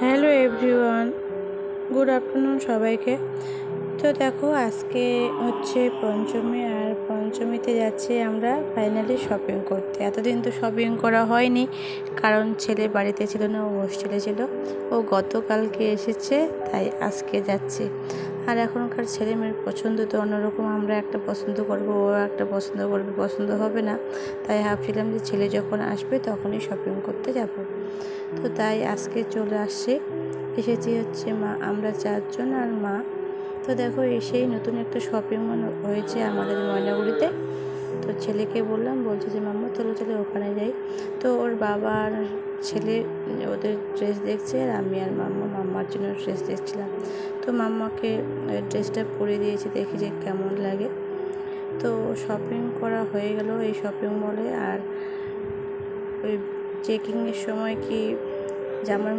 Hello everyone, good afternoon সবাইকে। তো দেখো, আজকে হচ্ছে পঞ্চমী আর পঞ্চমীতে যাচ্ছি আমরা ফাইনালি শপিং করতে। এতদিন তো শপিং করা হয়নি, কারণ ছেলে বাড়িতে ছিল না, ও হোস্টেলে ছিল। ও গতকালকে এসেছে, তাই আজকে যাচ্ছি। আর এখনকার ছেলে মেয়ের পছন্দ তো অন্যরকম, আমরা একটা পছন্দ করব, ও একটা পছন্দ করবে, পছন্দ হবে না। তাই ভাবছিলাম যে ছেলে যখন আসবে তখনই শপিং করতে যাব। তো তাই আজকে চলে আসছে। এসেছি হচ্ছে মা, আমরা চারজন আর মা। তো দেখো এসেই নতুন একটা শপিং মল হয়েছে আমাদের ময়নাগুড়িতে। তো ছেলেকে বললাম, বলছে যে, মাম্মা, চলো চলো, ওখানে যাই। তো ওর বাবা আর ছেলে ওদের ড্রেস দেখছে আর আমি আর মাম্মা, মাম্মার জন্য ড্রেস দেখছিলাম। তো মাম্মাকে ড্রেসটা পরে দিয়েছি, দেখি যে কেমন লাগে। তো শপিং করা হয়ে গেল এই শপিং মলে আর ওই চেকিংয়ের সময় কি জামার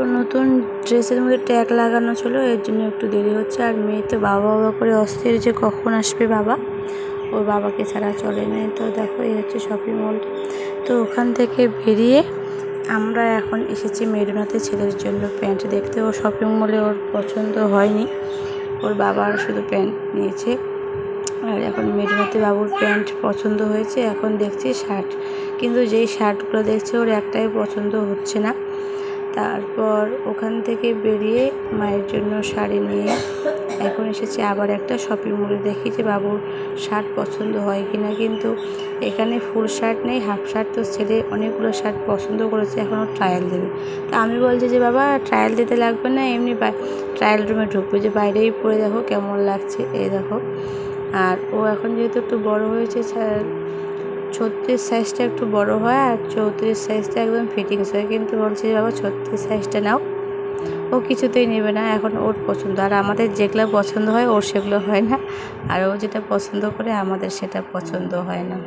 তো নতুন ড্রেসের মধ্যে ট্যাগ লাগানো ছিল, এর জন্য একটু দেরি হচ্ছে। আর মেয়ে তো বাবা বাবা করে অস্থির যে কখন আসবে বাবা, ওর বাবাকে ছাড়া চলে না তো দেখো, এই হচ্ছে শপিং মল তো ওখান থেকে বেরিয়ে আমরা এখন এসেছি মেরুনাতে ছেলের জন্য প্যান্ট দেখতে। ও শপিং মলে ওর পছন্দ হয়নি। ওর বাবার শুধু প্যান্ট নিয়েছে। আর এখন মেরুনাতে বাবুর প্যান্ট পছন্দ হয়েছে। এখন দেখছি শার্ট কিন্তু যেই শার্টগুলো দেখছে, ওর একটাই পছন্দ হচ্ছে না। তারপর ওখান থেকে বেরিয়ে মায়ের জন্য শাড়ি নিয়ে এখন এসেছি আবার একটা শপিং মলে দেখি যে বাবুর শার্ট পছন্দ হয় কি না কিন্তু এখানে ফুল শার্ট নেই হাফ শার্ট তো ছেলে অনেকগুলো শার্ট পছন্দ করেছে, এখনও ট্রায়াল দেবে। তা আমি বলছি যে, বাবা ট্রায়াল দিতে লাগবে না, এমনি ট্রায়াল রুমে ঢুকবে যে, বাইরেই পরে দেখো কেমন লাগছে, এই দেখো। আর ও এখন যেহেতু একটু বড় হয়েছে ছত্রিশ সাইজটা একটু বড় হয় আর চৌত্রিশ সাইজটা একদম ফিটিংস হয় কিন্তু বলছে বাবা, ছত্রিশ সাইজটা নাও। ও কিছুতেই নেবে না, এখন ওর পছন্দ। আর আমাদের যেগুলো পছন্দ হয়, ওর সেগুলো হয় না। আর ও যেটা পছন্দ করে, আমাদের সেটা পছন্দ হয় না।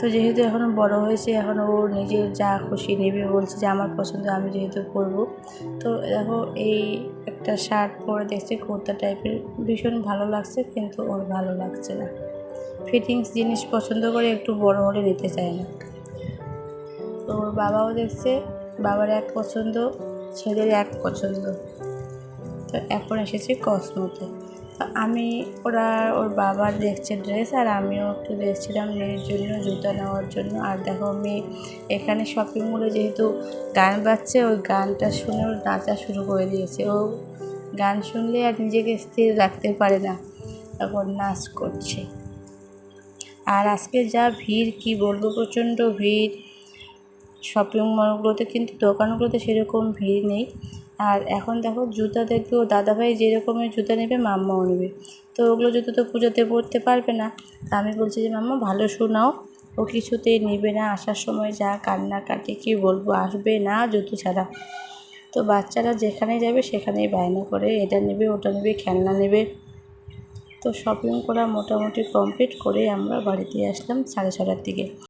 তো যেহেতু এখনও বড় হয়েছে, এখন ও নিজের যা খুশি নেবে, বলছে যে আমার পছন্দ, আমি যেহেতু পরবো। তো দেখো, এই একটা শার্ট পরে দেখছে, কুর্তা টাইপের ভীষণ ভালো লাগছে, কিন্তু ওর ভালো লাগছে না। ফিটিংস জিনিস পছন্দ করে একটু বড় হলে নিতে চায় না। তো ওর বাবাও দেখছে, বাবার এক পছন্দ, ছেলের এক পছন্দ। তো এখন এসেছি কসমোতে। তো আমি, ওরা ওর বাবার দেখছে ড্রেস আর আমিও একটু দেখছিলাম মেয়ের জন্য, জুতা নেওয়ার জন্য। আর দেখো, মেয়ে এখানে শপিং মলে যেহেতু গান বাজছে, ওই গানটা শুনে ওর নাচা শুরু করে দিয়েছে। ও গান শুনলে আর নিজেকে স্থির রাখতে পারে না। এখন নাচ করছে। আর আজকে যা ভিড়, কি বলব, প্রচণ্ড ভিড়। শপিং মলগুলোতে কিন্তু দোকানগুলোতে সেরকম ভিড় নেই। আর এখন দেখো জুতা দেখবেও দাদাভাই যেরকমের জুতা নেবে, মাম্মাও নেবে। তো ওগুলো জুতো তো পুজোতে পরতে পারবে না। তা আমি বলছি যে, মাম্মা, ভালো শোনাও ও কিছুতেই নেবে না, আসার সময় যা কান্নাকাটি কী বলব, আসবে না জুতো ছাড়া। তো বাচ্চারা যেখানে যাবে সেখানেই বায়না করে, এটা নেবে, ওটা নেবে, খেলনা নেবে। তো শপিং করা মোটামুটি কমপ্লিট করে আমরা বাড়িতে আসলাম সাড়ে ছটার দিকে।